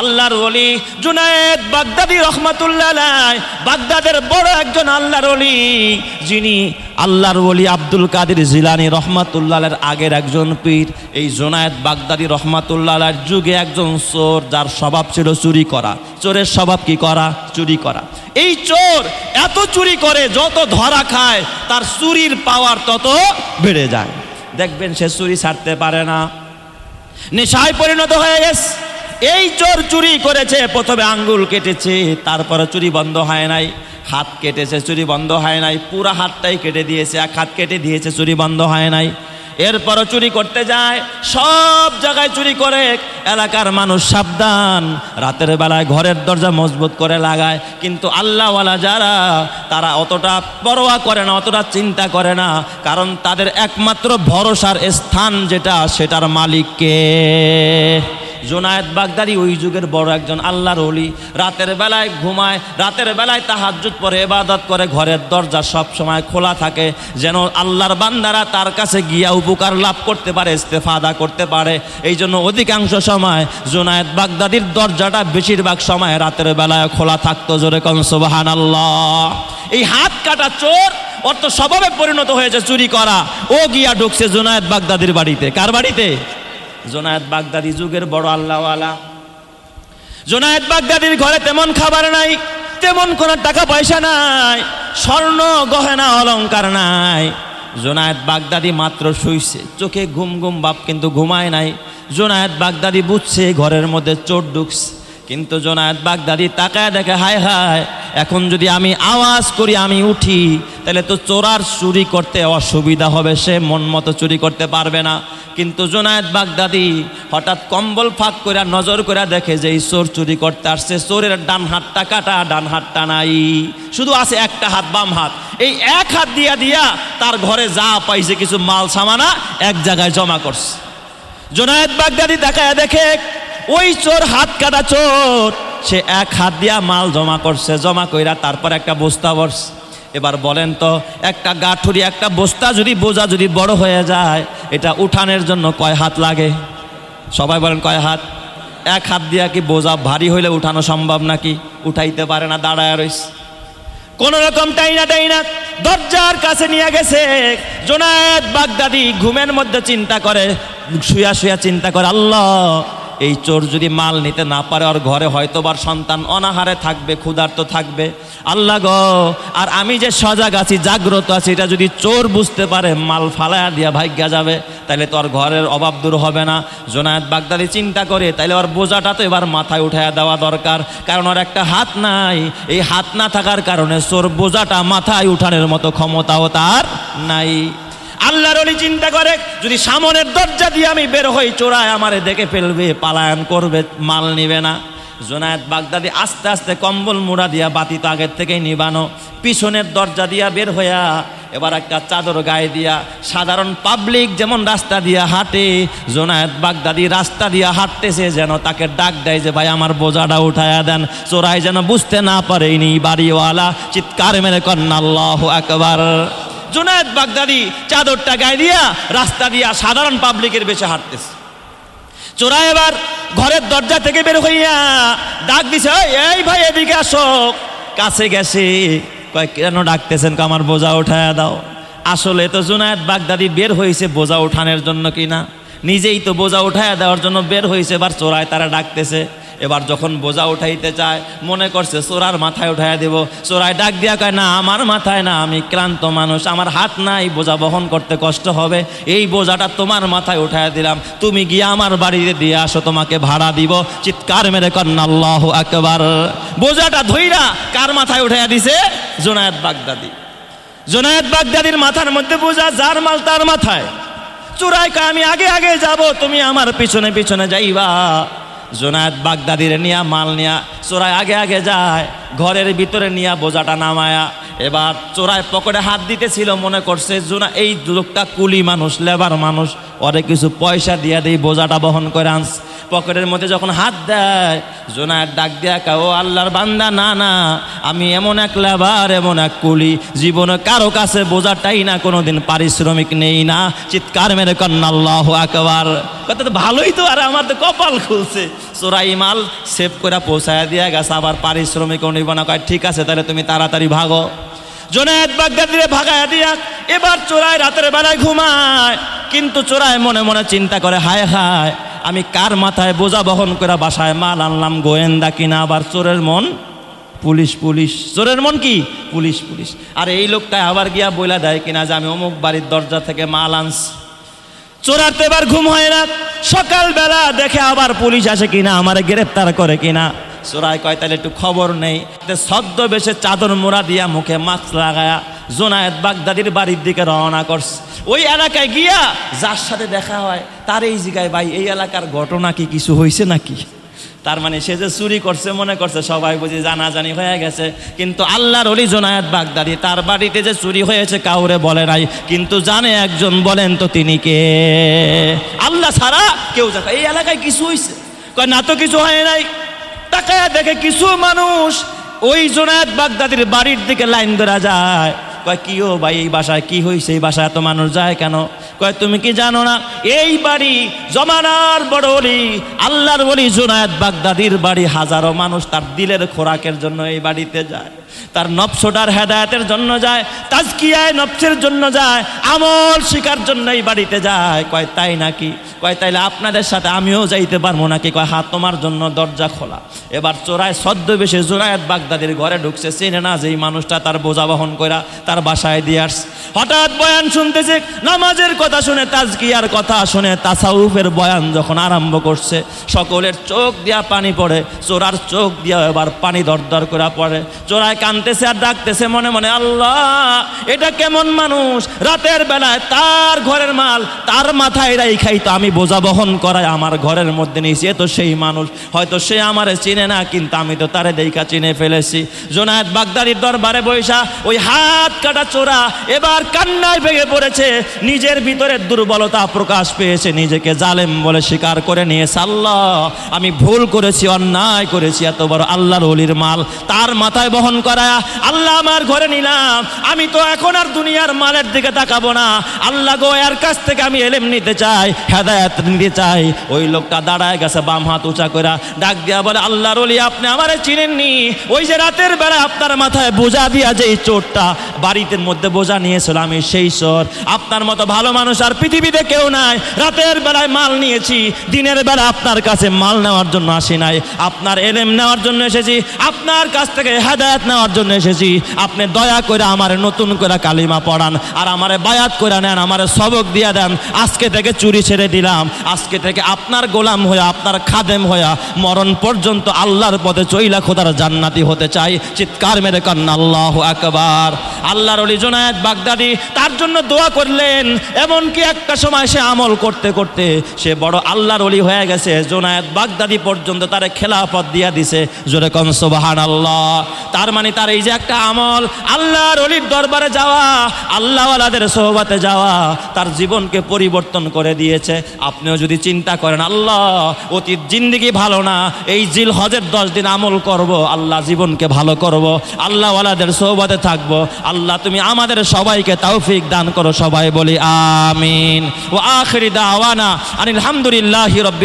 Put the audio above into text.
আল্লাহর ওলি জুনায়েদ বাগদাদি রহমাতুল্লাহ বাগদাদের বড় একজন আল্লাহর ওলি, যিনি আল্লাহর ওলি আব্দুল কাদের জিলানি রহমাতুল্লাহের আগের একজন পীর। এই জোনায়েদ বাগদাদি রহমাতুল্লাহের যুগে একজন চোর, যার স্বভাব ছিল চুরি করা। চোরের স্বভাব কি করা? চুরি করা। এই চোর এত চুরি করে, যত ধরা খায়, তার চুরির পাওয়ার তত বেড়ে যায়। দেখবেন সে চুরি ছাড়তে পারে না। নেশায় পরিণত হয়ে গেছে। এই চোর চুরি করেছে, প্রথমে আঙ্গুল কেটেছে, তারপরে চুরি বন্ধ হয় নাই। হাত কেটেছে, চুরি বন্ধ হয় নাই। পুরো হাতটাই কেটে দিয়েছে, এক হাত কেটে দিয়েছে, চুরি বন্ধ হয় নাই। এরপরও চুরি করতে যায়, সব জায়গায় চুরি করে। এলাকার মানুষ সাবধান, রাতের বেলায় ঘরের দরজা মজবুত করে লাগায়। কিন্তু আল্লাহওয়ালা যারা, তারা অতটা পরোয়া করে না, অতটা চিন্তা করে না। কারণ তাদের একমাত্র ভরসার স্থান যেটা, সেটার মালিককে জোনায়েদ বাগদারি ওই যুগের বড় একজন আল্লাহর অলি রাতের বেলায় ঘুমায়, রাতের বেলায় তাহাজ্জুদ পরে এবাদত করে, ঘরের দরজা সব সময় খোলা থাকে, যেন আল্লাহর বান্দারা তার কাছে গিয়া উপকার লাভ করতে পারে, ইস্তেফাদা করতে পারে। এই জন্য অধিকাংশ সময় জোনায়েদ বাগদাদির দরজাটা বেশিরভাগ সময় রাতের বেলায় খোলা থাকতো, জোরে কন সুবাহান আল্লাহ এই হাত কাটা চোর তো স্বভাবে পরিণত হয়েছে চুরি করা। ও গিয়া ঢুকছে জোনায়েদ বাগদাদির বাড়িতে। কার বাড়িতে? জোনায়েদ বাগদাদি যুগের বড় আল্লাহওয়ালা। জোনায়েদ বাগদাদির ঘরে তেমন খাবার নাই, তেমন কোনো টাকা পয়সা নাই, স্বর্ণ, গহেনা, অলংকার নাই। জোনায়েদ বাগদাদি মাত্র শুইছে, চোখে ঘুম ঘুম বাপ কিন্তু ঘুমায় নাই। জোনায়েত বাগদাদি বুঝছে ঘরের মধ্যে চোট ঢুকছে, কিন্তু জোনায়েদ বাগদাদি তাকায় দেখে হায় হায় এখন যদি আমি আওয়াজ করি, আমি উঠি, তাহলে তো চোরার চুরি করতে অসুবিধা হবে। সে মন মতো চুরি করতে পারবে না। কিন্তু জোনায়েদ বাগদাদি হঠাৎ কম্বল ফাঁক করে নজর করে দেখে যে এই চোর চুরি করতে আসছে। চোরের ডান হাতটা কাটা, ডান হাতটা নাই। শুধু আছে একটা হাত, বাম হাত। এই এক হাত দিয়া দিয়া তার ঘরে যা পাইছে কিছু মাল সামানা এক জায়গায় জমা করছে। জোনায়েদ বাগদাদি দেখায় দেখে, ওই চোর হাত কাটা চোর। সে এক হাত দিয়া মাল জমা করছে, জমা কইরা তারপর একটা বস্তা বসছে এবার বলেন তো, একটা গাঠুরি, একটা বস্তা যদি বোঝা যদি বড় হয়ে যায়, এটা উঠানের জন্য কয় হাত লাগে? সবাই বলেন কয় হাত? এক হাত দিয়া কি বোঝা ভারী হইলে উঠানো সম্ভব নাকি? উঠাইতে পারে না, দাঁড়ায় রইছে। কোন রকম টাইনা টাইনা দরজার কাছে নিয়ে গেছে। জোনায়েদ বাগদাদি ঘুমের মধ্যে চিন্তা করে, শুয়া শুয়া চিন্তা করে, আল্লাহ এই চোর যদি মাল নিতে না পারে, ওর ঘরে হয়তো বার সন্তান অনাহারে থাকবে, ক্ষুধার্ত থাকবে। আল্লাহ গো, আর আমি যে সজাগ আছি, জাগ্রত আছি, এটা যদি চোর বুঝতে পারে, মাল ফালায়া দিয়া ভাগ্যা যাবে তাহলে তো আর ঘরের অভাব দূর হবে না। জোনায়েদ বাগদাদি চিন্তা করে তাহলে ওর বোঝাটা তো এবার মাথায় উঠাইয়া দেওয়া দরকার, কারণ ওর একটা হাত নাই। এই হাত না থাকার কারণে চোর বোঝাটা মাথায় উঠানোর মতো ক্ষমতাও তার নাই। আল্লাহর অলি চিন্তা করে, যদি সামনের দরজা দিয়ে আমি বের হই, চোরায় আমারে দেখে ফেলবে, পালায়ন করবে, মাল নিবে না। জোনায়েত বাগদাদি আস্তে আস্তে কম্বল মুড়া দিয়া বাতি তো আগের থেকেই নিবানো। পিছনের দরজা দিয়া বের হইয়া, এবার একটা চাদর গায়ে দিয়া, সাধারণ পাবলিক যেমন রাস্তা দিয়া হাঁটে জোনায়েত বাগদাদি রাস্তা দিয়া হাঁটতেছে যেন তাকে ডাক দেয় যে, ভাই, আমার বোঝাটা উঠায়া দেন। চোরাই যেন বুঝতে না পারে ইনি বাড়িওয়ালা, চিৎকার মেরে কন্যা আল্লাহ একবার জোনায়েদ বাগদাদি চাদরটা গায়ে দিয়া রাস্তা দিয়া সাধারণ পাবলিকের বেশে হাঁটতেছে। চোরা এবার ঘরের দরজা থেকে বের হইয়া ডাক দিছে "ওই, এই ভাই এদিকে আসো। কাছে গেছে কয় কেন ডাকতেছেন আমার বোঝা উঠায়া দাও। আসলে তো জুনায়েদ বাগদাদি বের হয়েছে বোঝা উঠানোর জন্য কিনা? নিজেই তো বোঝা উঠায়া দেওয়ার জন্য বের হয়েছে এবার চোরায় তারা ডাকতেছে এবার যখন বোঝা উঠাইতে চায়, মনে করছে চোরার মাথায় উঠাইয়া দেব। চোরায় ডাক দিয়া কয়, না, আমার মাথায় না, আমি ক্লান্ত মানুষ, আমার হাত নাই, বোঝা বহন করতে কষ্ট হবে। এই বোঝাটা তোমার মাথায় উঠাইয়া দিলাম। তুমি গিয়ে আমার বাড়িতে দিয়ে আসো, তোমাকে ভাড়া দিব। চিৎকার মেরে কন্যা আল্লাহ একবার বোঝাটা ধইরা কার মাথায় উঠাইয়া দিছে? জোনায়েত বাগদাদি। জোনায়েত বাগদাদির মাথার মধ্যে বোঝা যার মাল তার মাথায়। চোরাই কয়, আমি আগে আগে যাব, তুমি আমার পিছনে পিছনে যাইবা। জোনায়েত বাগদাদির নিয়া, মাল নিয়া, চোরাই আগে আগে যায়, ঘরের ভিতরে নিয়া বোঝাটা নামায়া। এবার চোরায় পকেটে হাত দিতেছিল, মনে করছে জোনা, এই লোকটা কুলি মানুষ, লেবার মানুষ, ওরে কিছু পয়সা দিয়া দিয়ে বোঝাটা বহন করে আনস পকেটের মধ্যে যখন হাত দেয় জোনায়ের ডাক দেয়া কা ও আল্লাহর বান্দা, না না, আমি এমন এক লেবার, এমন এক কুলি। জীবনে কারও কাছে বোঝাটাই না, কোনোদিন পারিশ্রমিক নেই না। চিৎকার মেরে কন্যা, আল্লাহ আকবার। কথা তো ভালোই তো, আর আমার তো কপাল খুলছে। চোরাই মাল সেভ করে পৌঁছায় দিয়া গেছে, আবার পারিশ্রমিকও নিব না। কয়, ঠিক আছে, তাহলে তুমি তাড়াতাড়ি ভাগো। জোনায়েদ বাগদাদিরে ভাগায় দিয়া, এবার চোরাই রাতের বেলায় ঘুমায়। কিন্তু চোরাই মনে মনে চিন্তা করে, হায় হায়, আমি কার মাথায় বোঝা বহন করে বাসায় মাল আনলাম, গোয়েন্দা কিনা, আবার চোরের মন? Police police. চোরের মন কি? Police police. আর এই লোকটায় আবার গিয়া বইলা দেয় কিনা যে আমি অমুক বাড়ির দরজা থেকে মাল আনছি। চোরার তো এবার ঘুম হয় না। সকালবেলা দেখে আবার পুলিশ আসে কিনা, আমার গ্রেপ্তার করে কিনা। চোরাই কয়, তাহলে একটু খবর নেই। সদ্য বেশে চাদর মোড়া দিয়া মুখে মাস্ক লাগায়া জোনায়েত বাগদাদির বাড়ির দিকে রওনা করছে। ওই এলাকায় গিয়া যার সাথে দেখা হয়, তার এই জায়গায় ভাই, এই এলাকার ঘটনা কি, কিছু হয়েছে নাকি? তার মানে সে যে চুরি করছে, মনে করছে, সবাই বুঝি জানাজানি হয়ে গেছে। কিন্তু আল্লাহর অলি জোনায়েত বাগদাদি, তার বাড়িতে যে চুরি হয়েছে কাউরে বলে নাই। কিন্তু জানে একজন, বলেন তো তিনি কে? আল্লাহ ছাড়া কেউ জানে এই এলাকায় কিছু হয়েছে কয়, না তো কিছু হয় নাই। তাকায় দেখে কিছু মানুষ ওই জোনায়েত বাগদাদির বাড়ির দিকে লাইন ধরা যায়। কয়, কি ও ভাই, এই বাসায় কি হয়েছে এই বাসায় এত মানুষ যায় কেন? কয়, তুমি কি জানো না? এই বাড়ি জমানার বড় অলি, আল্লাহর বলি জোনায়েত বাগদাদির বাড়ি। হাজারো মানুষ তার দিলের খোরাকের জন্য এই বাড়িতে যায়। তার নফসোটার হেদায়তের জন্য যায়, তাজকিয়ায় নফসের জন্য যায়, আমল শিকার জন্য এই বাড়িতে যায়। কয়, তাই নাকি? কয়, তাইলে আপনাদের সাথে আমিও যাইতে পারব নাকি? কয় হাত তোমার জন্য দরজা খোলা। এবার চোরায় ছদ্মবেশে জোরায়াত বাগদাদির ঘরে ঢুকছে। চেনে না যে এই মানুষটা তার বোঝা বহন করা তার বাসায় দিয়ে আসছে হঠাৎ বয়ান শুনতেছে, নামাজের কথা শুনে, তাজকিয়ার কথা শুনে, তাসাউফের বয়ান যখন আরম্ভ করছে, সকলের চোখ দিয়া পানি পড়ে, চোরার চোখ দিয়া এবার পানি দরদর করে পড়ে। চোরায় কানতেছে আর ডাকতেছে মনে মনে, আল্লাহ, এটা কেমন মানুষ? রাতের বেলায় তার ঘরের মাল তার মাথায় রাইখাই তো আমি বোঝা বহন করাই আমার ঘরের মধ্যে নিয়েছি তো সেই মানুষ। হয়তো সে আমারে চিনে না, কিন্তু আমি তো তারে দেখা চিনে ফেলেছি। জোনায়েত বাগদারির দরবারে বৈশা ওই হাত কাটা চোরা এবার কান্নায় ভেঙে পড়েছে। নিজের ভিতরে দুর্বলতা প্রকাশ পেয়েছে, নিজেকে জালেম বলে স্বীকার করে নিয়েছে। আল্লাহ, আমি ভুল করেছি, অন্যায় করেছি, এত বড় আল্লাহর অলির মাল তার মাথায় বহন করা। আল্লাহ আমার ঘরে নিলাম, আমি তো এখন আর দুনিয়ার মালের দিকে তাকাবো না। আল্লাহ গো, এর কাছ থেকে আমি এলেম নিতে চাই, হেদায়াত নিতে চাই। ওই লোকটা দাঁড়ায় গেছে, বাম হাত উঁচা করে ডাক দিয়া বলে, আল্লাহর অলি, আপনি আমারে চিনেননি? ওই যে রাতের বেলা আপনার মাথায় বোঝা দিয়া যে এই চোরটা বাড়িতে মধ্যে বোঝা নিয়েছিল আমি সেই চোর। আপনার মতো ভালো মানুষ আর পৃথিবীতে কেউ নাই। রাতের বেলায় মাল নিয়েছি, দিনের বেলা আপনার কাছে মাল নেওয়ার জন্য আসি নাই। আপনার এলেম নেওয়ার জন্য এসেছি, আপনার কাছ থেকে হেদায়ত নেওয়ার জন্য এসেছি। আপনি দয়া করে আমার নতুন করে কালিমা পড়ান আর আমারে বায়াত করে নেন, আমারে সবক দিয়ে দেন। আজকে থেকে চুরি ছেড়ে দিলাম। আজকে থেকে আপনার গোলাম হয়ে, আপনার খাদেম হয়ে, মরণ পর্যন্ত আল্লাহর পথে চইলা খোদার জান্নাতি হতে চাই। চিৎকার মেরে কান্না, আল্লাহ আকবার। আল্লাহর অলি জোনায়েত বাগদাদি, তার জন্য দোয়া করলেন। এমনকি একটা সময় সে আমল করতে করতে সে বড় আল্লাহর অলি হয়ে গেছে। জোনায়েত বাগদাদি পর্যন্ত তারে খেলাফত দিয়া দিছে। জোরে কন সোবাহান আল্লাহ তার মানে তার এই যে একটা আমল, আল্লাহর অলির দরবারে যাওয়া, আল্লাহওয়ালাদের সোহবাতে যাওয়া, তার জীবনকে পরিবর্তন করে দিয়েছে। আপনিও যদি চিন্তা করেন, আল্লাহ, অতীত জিন্দিগি ভালো না, এই জিল হজের দশ দিন আমল করব, আল্লাহ জীবনকে ভালো করব, আল্লাহওয়ালাদের সোহবাতে থাকব আল্লাহ, তুমি আমাদের সবাইকে তৌফিক দান করো, সবাই বলি আমিন। ও আখরি দাওয়ানা আনিল হামদুলিল্লাহি রব্বিল